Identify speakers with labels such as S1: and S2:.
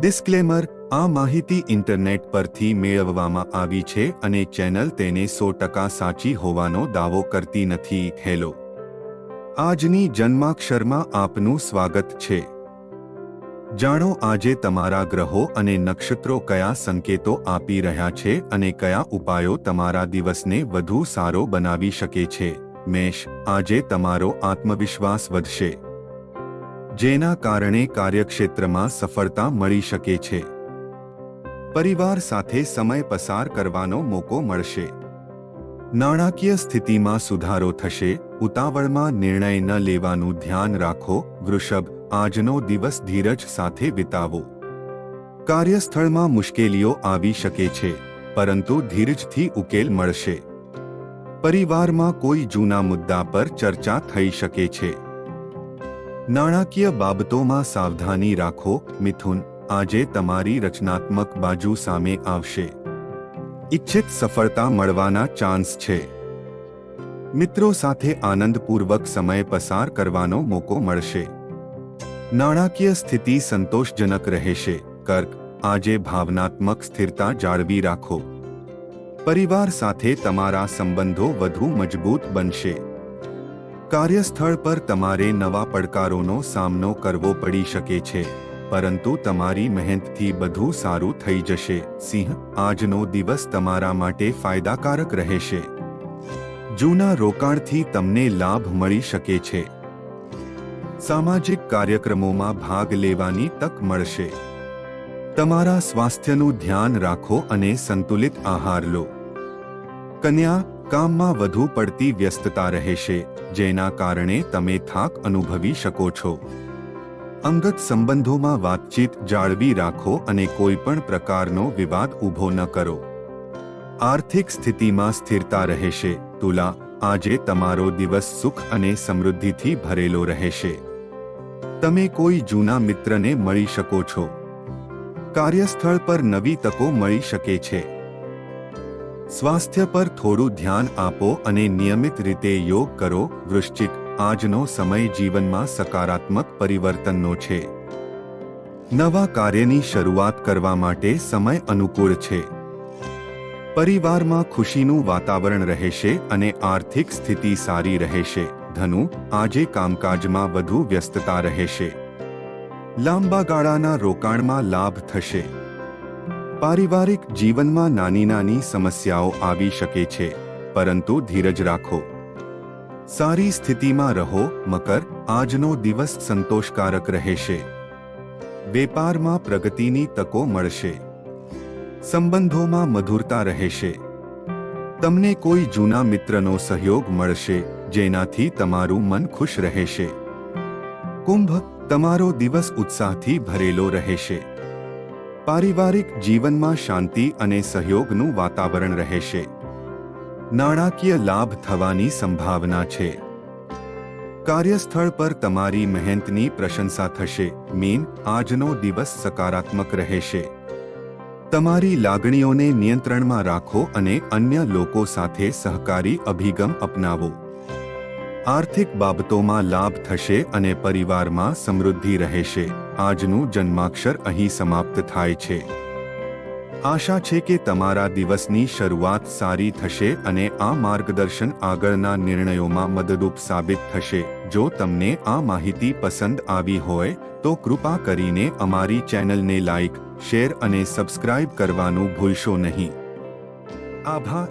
S1: Disclaimer, આ માહિતી internet પરથી મેળવવામાં આવી છે અને ચેનલ તેને સો ટકા સાચી હોવાનો દાવો કરતી નથી. હેલો. આજની જન્માક્ષરમાં આપનું સ્વાગત છે. જાણો આજે તમારા ગ્રહો અને નક્ષત્રો કયા સંકેતો આપી રહ્યા છે અને કયા ઉપાયો તમારા દિવસને વધુ સારો બનાવી શકે છે. મેષ, આજે તમારો આત્મવિશ્વાસ વધશે. જેના કારણે કાર્યક્ષેત્રમાં સફળતા મળી શકે છે. પરિવાર સાથે સમય પસાર કરવાનો મોકો મળશે. નાણાકીય સ્થિતિમાં સુધારો થશે, ઉતાવળમાં નિર્ણય ન લેવાનું ધ્યાન રાખો, વૃષભ, આજનો દિવસ ધીરજ સાથે વિતાવો. કાર્યસ્થળમાં મુશ્કેલીઓ આવી શકે છે, પરંતુ ધીરજથી ઉકેલ મળશે. પરિવારમાં કોઈ જૂના મુદ્દા પર ચર્ચા થઈ શકે છે. નાણાકીય બાબતોમાં સાવધાની રાખો, મિથુન. આજે તમારી રચનાત્મક બાજુ સામે આવશે. ઇચ્છિત સફળતા મળવાના ચાન્સ છે. મિત્રો સાથે આનંદપૂર્વક સમય પસાર કરવાનો મોકો મળશે. નાણાકીય સ્થિતિ સંતોષજનક રહેશે. કર્ક, આજે ભાવનાત્મક સ્થિરતા જાળવી રાખો. પરિવાર સાથે તમારા સંબંધો વધુ મજબૂત બનશે. કાર્યસ્થળ પર તમારે નવા પડકારોનો સામનો કરવો પડી શકે છે, પરંતુ તમારી મહેનતથી બધું સારું થઈ જશે. સિંહ, આજનો દિવસ તમારા માટે ફાયદાકારક રહેશે. જૂના રોકાણથી તમને લાભ મળી શકે છે. સામાજિક કાર્યક્રમોમાં ભાગ લેવાની તક મળશે. તમારા સ્વાસ્થ્યનું ધ્યાન રાખો અને સંતુલિત આહાર લો. કન્યા કામમાં વધુ પડતી વ્યસ્તતા રહેશે જેના કારણે તમે થાક અનુભવી શકો છો. અંગત સંબંધોમાં વાતચીત જાળવી રાખો અને કોઈ પણ પ્રકારનો વિવાદ ઊભો ન કરો. આર્થિક સ્થિતિમાં સ્થિરતા રહેશે તુલા, આજે તમારો દિવસ સુખ અને સમૃદ્ધિથી ભરેલો રહેશે તમે કોઈ જૂના મિત્રને મળી શકો છો. કાર્યસ્થળ પર નવી તકો મળી શકે છે. સ્વાસ્થ્ય પર થોડું ધ્યાન આપો અને નિયમિત રીતે યોગ કરો, વૃશ્ચિક. આજનો સમય જીવનમાં સકારાત્મક પરિવર્તનનો છે. નવા કાર્યની શરૂઆત કરવા માટે સમય અનુકૂળ છે. પરિવારમાં ખુશીનું વાતાવરણ રહેશે અને આર્થિક સ્થિતિ સારી રહેશે. ધનુ, આજે કામકાજમાં વધુ વ્યસ્તતા રહેશે. લાંબા ગાળાના રોકાણમાં લાભ થશે. પારિવારિક જીવનમાં નાની નાની સમસ્યાઓ આવી શકે છે, પરંતુ ધીરજ રાખો. સારી સ્થિતિમાં રહો, મકર, આજનો દિવસ સંતોષકારક રહેશે. વેપારમાં પ્રગતિની તકો મળશે. સંબંધોમાં મધુરતા રહેશે. તમને કોઈ જૂના મિત્રનો સહયોગ મળશે, જેનાથી તમારું મન ખુશ રહેશે. કુંભ, તમારો દિવસ ઉત્સાહથી ભરેલો રહેશે. પારિવારિક જીવનમાં શાંતિ અને સહયોગનું વાતાવરણ રહેશે. નાણાકીય લાભ થવાની સંભાવના છે. કાર્યસ્થળ પર તમારી મહેનતની પ્રશંસા થશે, મીન આજનો દિવસ સકારાત્મક રહેશે. તમારી લાગણીઓને નિયંત્રણમાં રાખો અને અન્ય લોકો સાથે સહકારી અભિગમ અપનાવો. આર્થિક બાબતોમાં લાભ થશે અને પરિવારમાં સમૃદ્ધિ રહેશે. આજનું જન્માક્ષર અહીં સમાપ્ત થાય છે. આશા છે કે તમારા દિવસની શરૂઆત સારી થશે અને આ માર્ગદર્શન આગળના નિર્ણયોમાં મદદરૂપ સાબિત થશે. જો તમને આ માહિતી પસંદ આવી હોય, તો કૃપા કરીને અમારી ચેનલને લાઇક શેર અને સબસ્ક્રાઇબ કરવાનું ભૂલશો નહીં. આભાર.